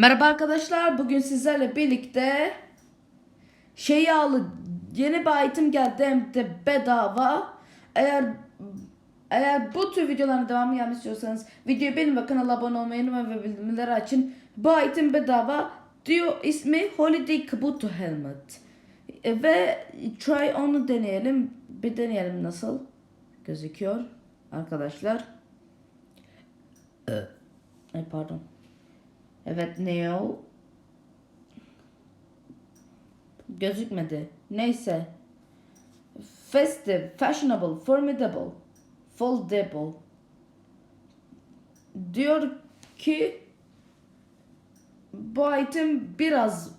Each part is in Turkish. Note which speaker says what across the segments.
Speaker 1: Merhaba arkadaşlar. Bugün sizlerle birlikte şey yağlı yeni bir item geldi hem de bedava. Eğer eğer bu tür videoların devamı gelmek istiyorsanız videoyu beğenin ve kanala abone olmayı unutmayın ve bildirimleri açın. Bu item bedava. Diyor ismi Holiday Kabuto Helmet. E, ve try onu deneyelim. Bir deneyelim nasıl gözüküyor arkadaşlar. Ay pardon. Evet Neo. Gözükmedi. Neyse. Festive, fashionable, formidable, foldable. Diyor ki bu item biraz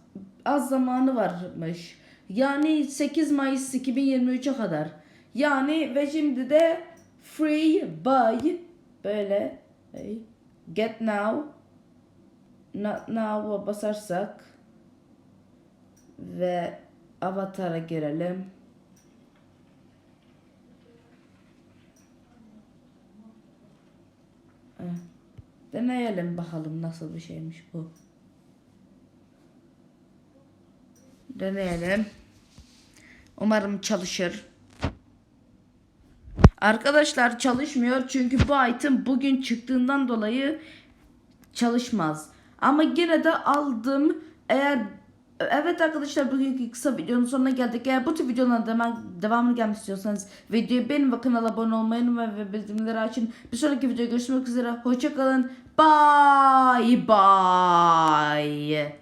Speaker 1: az zamanı varmış. Yani 8 Mayıs 2023'e kadar. Yani ve şimdi de free buy böyle get now Now'a basarsak ve avatara girelim. Deneyelim bakalım nasıl bir şeymiş bu. Deneyelim. Umarım çalışır. Arkadaşlar çalışmıyor çünkü bu item bugün çıktığından dolayı çalışmaz. Ama yine de aldım. Eğer Evet arkadaşlar bugünkü kısa videonun sonuna geldik. Eğer bu tür videoların devam, devamını gelmek istiyorsanız videoyu beğenin ve kanala abone olmayı unutmayın ve bildirimleri açın. Bir sonraki videoda görüşmek üzere. Hoşçakalın. Bye bye.